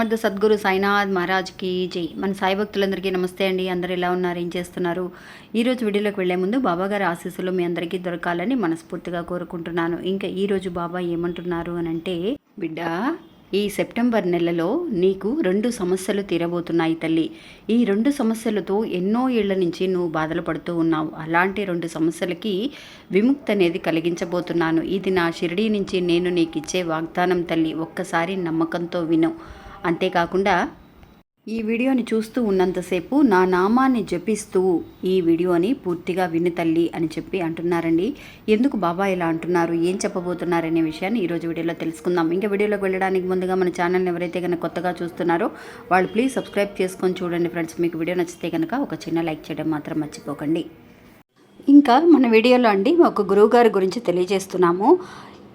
సమర్థ సద్గురు సాయినాథ్ మహారాజ్కి జై. మన సాయి భక్తులందరికీ నమస్తే అండి. అందరు ఎలా ఉన్నారు? ఏం చేస్తున్నారు? ఈరోజు వీడియోలోకి వెళ్ళే ముందు బాబాగారి ఆశీస్సులు మీ అందరికీ దొరకాలని మనస్ఫూర్తిగా కోరుకుంటున్నాను. ఇంకా ఈరోజు బాబా ఏమంటున్నారు అని అంటే బిడ్డ ఈ సెప్టెంబర్ నెలలో నీకు రెండు సమస్యలు తీరబోతున్నాయి తల్లి. ఈ రెండు సమస్యలతో ఎన్నో ఏళ్ళ నుంచి నువ్వు బాధలు పడుతూ ఉన్నావు. అలాంటి రెండు సమస్యలకి విముక్తి అనేది కలిగించబోతున్నాను. ఇది నా షిరిడీ నుంచి నేను నీకు ఇచ్చే వాగ్దానం తల్లి. ఒక్కసారి నమ్మకంతో విను. అంతేకాకుండా ఈ వీడియోని చూస్తూ ఉన్నంతసేపు నా నామాన్ని జపిస్తూ ఈ వీడియోని పూర్తిగా విను తల్లి అని చెప్పి అంటున్నారండి. ఎందుకు బాబా ఇలా అంటున్నారు? ఏం చెప్పబోతున్నారనే విషయాన్ని ఈరోజు వీడియోలో తెలుసుకుందాం. ఇంకా వీడియోలోకి వెళ్ళడానికి ముందుగా మన ఛానల్ని ఎవరైతే కనుక కొత్తగా చూస్తున్నారో వాళ్ళు ప్లీజ్ సబ్స్క్రైబ్ చేసుకొని చూడండి ఫ్రెండ్స్. మీకు వీడియో నచ్చితే కనుక ఒక చిన్న లైక్ చేయడం మాత్రం మర్చిపోకండి. ఇంకా మన వీడియోలో అండి ఒక గురువు గారి గురించి తెలియజేస్తున్నాము.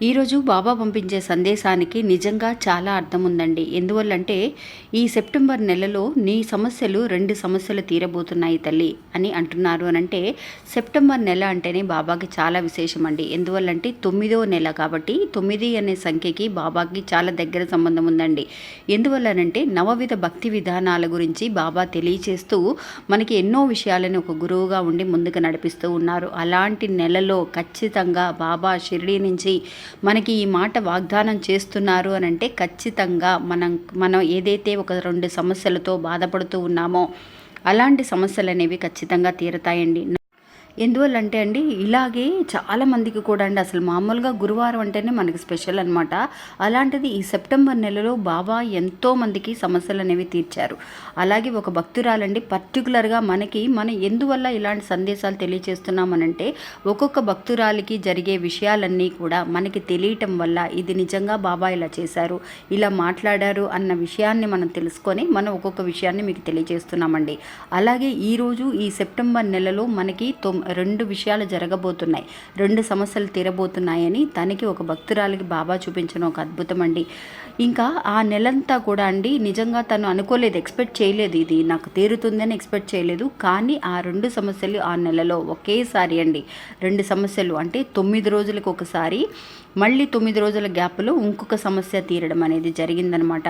ఈరోజు బాబా పంపించే సందేశానికి నిజంగా చాలా అర్థం ఉందండి ఎందువల్లంటే ఈ సెప్టెంబర్ నెలలో నీ సమస్యలు రెండు సమస్యలు తీరబోతున్నాయి తల్లి అని అంటున్నారు అని అంటే సెప్టెంబర్ నెల అంటేనే బాబాకి చాలా విశేషం అండి ఎందువల్లంటే తొమ్మిదో నెల కాబట్టి తొమ్మిది అనే సంఖ్యకి బాబాకి చాలా దగ్గర సంబంధం ఉందండి ఎందువల్లనంటే నవవిధ భక్తి విధానాల గురించి బాబా తెలియచేస్తూ మనకి ఎన్నో విషయాలను ఒక గురువుగా ఉండి ముందుకు నడిపిస్తూ ఉన్నారు. అలాంటి నెలలో ఖచ్చితంగా బాబా షిరిడి నుంచి మనకి ఈ మాట వాగ్దానం చేస్తున్నారు అని అంటే ఖచ్చితంగా మనం మనం ఏదైతే ఒక రెండు సమస్యలతో బాధపడుతూ ఉన్నామో అలాంటి సమస్యలు అనేవి ఖచ్చితంగా తీరతాయండి. ఎందువల్లంటే అండి ఇలాగే చాలామందికి కూడా అండి అసలు మామూలుగా గురువారం అంటేనే మనకి స్పెషల్ అనమాట అలాంటిది ఈ సెప్టెంబర్ నెలలో బాబా ఎంతో మందికి సమస్యలు అనేవి తీర్చారు. అలాగే ఒక భక్తురాలండి పర్టికులర్గా మనకి మనం ఎందువల్ల ఇలాంటి సందేశాలు తెలియజేస్తున్నామనంటే ఒక్కొక్క భక్తురాలికి జరిగే విషయాలన్నీ కూడా మనకి తెలియటం వల్ల ఇది నిజంగా బాబా ఇలా చేశారు ఇలా మాట్లాడారు అన్న విషయాన్ని మనం తెలుసుకొని మనం ఒక్కొక్క విషయాన్ని మీకు తెలియజేస్తున్నామండి అలాగే ఈరోజు ఈ సెప్టెంబర్ నెలలో మనకి తొమ్ రెండు విషయాలు జరగబోతున్నాయి. రెండు సమస్యలు తీరబోతున్నాయని తనకి ఒక భక్తురాలికి బాబా చూపించిన ఒక అద్భుతం అండి. ఇంకా ఆ నెలంతా కూడా అండి నిజంగా తను అనుకోలేదు ఎక్స్పెక్ట్ చేయలేదు ఇది. నాకు తీరుతుందని ఎక్స్పెక్ట్ చేయలేదు. కానీ ఆ రెండు సమస్యలు ఆ నెలలో ఒకేసారి అండి. రెండు సమస్యలు అంటే తొమ్మిది రోజులకు ఒకసారి మళ్ళీ తొమ్మిది రోజుల గ్యాప్లో ఇంకొక సమస్య తీరడం అనేది జరిగిందనమాట.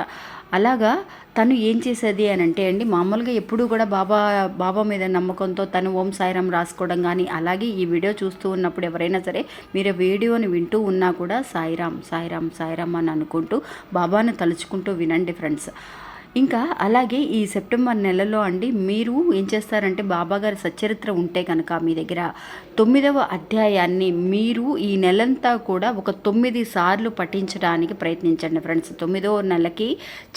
అలాగా తను ఏం చేసేది అని అంటే అండి మామూలుగా ఎప్పుడూ కూడా బాబా బాబా మీద నమ్మకంతో తను ఓం సాయిరామ్ రాసుకోవడం కానీ అలాగే ఈ వీడియో చూస్తూ ఉన్నప్పుడు ఎవరైనా సరే మీరు వీడియోని వింటూ ఉన్నా కూడా సాయిరామ్ సాయిరామ్ సాయిరామ్ అని అనుకుంటూ బాబాను తలుచుకుంటూ వినండి ఫ్రెండ్స్. ఇంకా అలాగే ఈ సెప్టెంబర్ నెలలో అండి మీరు ఏం చేస్తారంటే బాబాగారి సచ్చరిత్ర ఉంటే కనుక మీ దగ్గర తొమ్మిదవ అధ్యాయాన్ని మీరు ఈ నెలంతా కూడా ఒక తొమ్మిది సార్లు పఠించడానికి ప్రయత్నించండి ఫ్రెండ్స్. తొమ్మిదవ నెలకి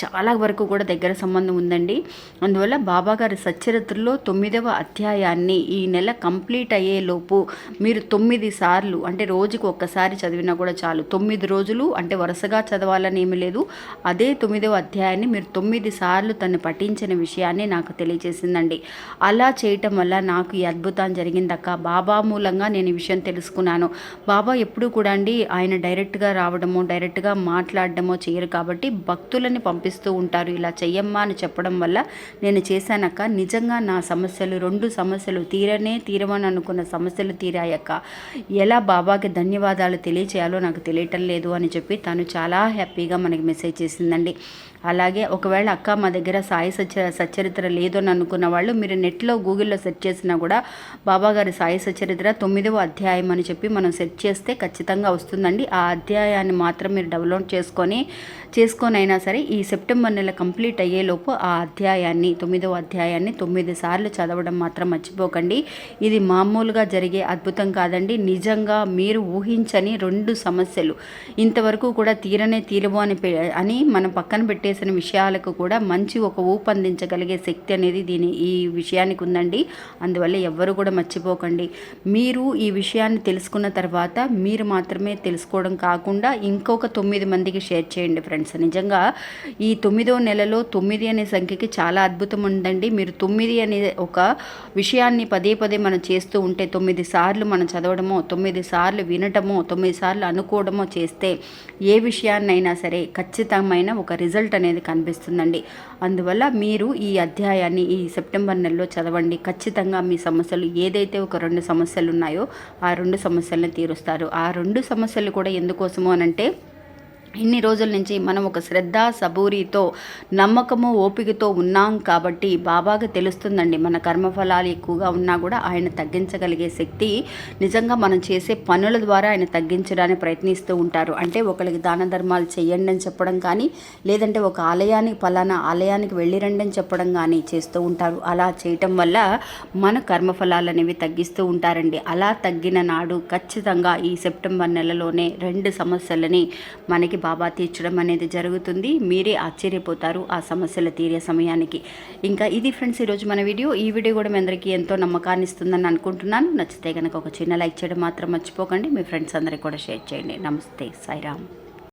చాలా వరకు కూడా దగ్గర సంబంధం ఉందండి. అందువల్ల బాబాగారి సచ్చరిత్రలో తొమ్మిదవ అధ్యాయాన్ని ఈ నెల కంప్లీట్ అయ్యేలోపు మీరు తొమ్మిది సార్లు అంటే రోజుకు ఒక్కసారి చదివినా కూడా చాలు. తొమ్మిది రోజులు అంటే వరుసగా చదవాలని ఏమి లేదు. అదే తొమ్మిదవ అధ్యాయాన్ని మీరు తొమ్మిది తొమ్మిది సార్లు తను పఠించిన విషయాన్ని నాకు తెలియజేసిందండి. అలా చేయటం వల్ల నాకు ఈ అద్భుతం జరిగిందక్క. బాబా మూలంగా నేను ఈ విషయం తెలుసుకున్నాను. బాబా ఎప్పుడు కూడా అండి ఆయన డైరెక్ట్గా రావడమో డైరెక్ట్గా మాట్లాడడమో చేయరు కాబట్టి భక్తులని పంపిస్తూ ఉంటారు. ఇలా చెయ్యమ్మా అని చెప్పడం వల్ల నేను చేశానక్క. నిజంగా నా సమస్యలు రెండు సమస్యలు తీరనే తీరమని అనుకున్న సమస్యలు తీరాయక్క. ఎలా బాబాకి ధన్యవాదాలు తెలియచేయాలో నాకు తెలియటం లేదు అని చెప్పి తను చాలా హ్యాపీగా మనకి మెసేజ్ చేసిందండి. అలాగే ఒకవేళ అక్క మా దగ్గర సాయి సచ సచ్చరిత్ర లేదు అని అనుకున్న వాళ్ళు మీరు నెట్లో గూగుల్లో సెర్చ్ చేసినా కూడా బాబాగారి సాయి సచరిత్ర తొమ్మిదవ అధ్యాయం అని చెప్పి మనం సెట్ చేస్తే ఖచ్చితంగా వస్తుందండి. ఆ అధ్యాయాన్ని మాత్రం మీరు డౌన్లోడ్ చేసుకొని చేసుకొని అయినా సరే ఈ సెప్టెంబర్ నెల కంప్లీట్ అయ్యేలోపు ఆ అధ్యాయాన్ని తొమ్మిదవ అధ్యాయాన్ని తొమ్మిది సార్లు చదవడం మాత్రం మర్చిపోకండి. ఇది మామూలుగా జరిగే అద్భుతం కాదండి. నిజంగా మీరు ఊహించని రెండు సమస్యలు. ఇంతవరకు కూడా తీరనే తీరవు అని అని మనం పక్కన పెట్టేసిన విషయాలకు కూడా మంచి ఒక ఊపందించగలిగే శక్తి అనేది దీని ఈ విషయానికి ఉందండి. అందువల్ల ఎవ్వరు కూడా మర్చిపోకండి. మీరు ఈ విషయాన్ని తెలుసుకున్న తర్వాత మీరు మాత్రమే తెలుసుకోవడం కాకుండా ఇంకొక తొమ్మిది మందికి షేర్ చేయండి ఫ్రెండ్స్. నిజంగా ఈ తొమ్మిదో నెలలో తొమ్మిది అనే సంఖ్యకి చాలా అద్భుతం ఉందండి. మీరు తొమ్మిది అనే ఒక విషయాన్ని పదే పదే మనం చేస్తూ ఉంటే తొమ్మిది సార్లు మనం చదవడమో తొమ్మిది సార్లు వినటమో తొమ్మిది సార్లు అనుకోవడమో చేస్తే ఏ విషయాన్నైనా సరే ఖచ్చితమైన ఒక రిజల్ట్ అనేది కనిపిస్తుందండి. అందువల్ల మీరు ఈ అధ్యాయాన్ని ఈ సెప్టెంబర్ నెలలో చదవండి. ఖచ్చితంగా మీ సమస్యలు ఏదైతే ఒక రెండు సమస్యలు ఉన్నాయో ఆ రెండు సమస్యలను తీరుస్తారు. ఆ రెండు సమస్యలు కూడా ఎందుకోసము అనంటే ఇన్ని రోజుల నుంచి మనం ఒక శ్రద్ధ సబూరితో నమ్మకము ఓపికతో ఉన్నాం కాబట్టి బాబాగా తెలుస్తుందండి. మన కర్మఫలాలు ఎక్కువగా ఉన్నా కూడా ఆయన తగ్గించగలిగే శక్తి నిజంగా మనం చేసే పనుల ద్వారా ఆయన తగ్గించడానికి ప్రయత్నిస్తూ ఉంటారు. అంటే ఒకరికి దాన ధర్మాలు చేయండి అని చెప్పడం కానీ లేదంటే ఒక ఆలయానికి పలానా ఆలయానికి వెళ్ళిరండి అని చెప్పడం కానీ చేస్తూ ఉంటారు. అలా చేయటం వల్ల మన కర్మఫలాలు అనేవి తగ్గిస్తూ ఉంటారండి. అలా తగ్గిన నాడు ఖచ్చితంగా ఈ సెప్టెంబర్ నెలలోనే రెండు సమస్యలని మనకి బాబా తీర్చడం అనేది జరుగుతుంది. మీరే ఆశ్చర్యపోతారు ఆ సమస్యలు తీరే సమయానికి. ఇంకా ఇది ఫ్రెండ్స్ ఈరోజు మన వీడియో. ఈ వీడియో కూడా మీ అందరికీ ఎంతో నమ్మకాన్ని ఇస్తుందని అనుకుంటున్నాను. నచ్చితే కనుక ఒక చిన్న లైక్ చేయడం మాత్రం మర్చిపోకండి. మీ ఫ్రెండ్స్ అందరికీ కూడా షేర్ చేయండి. నమస్తే. సాయిరామ్.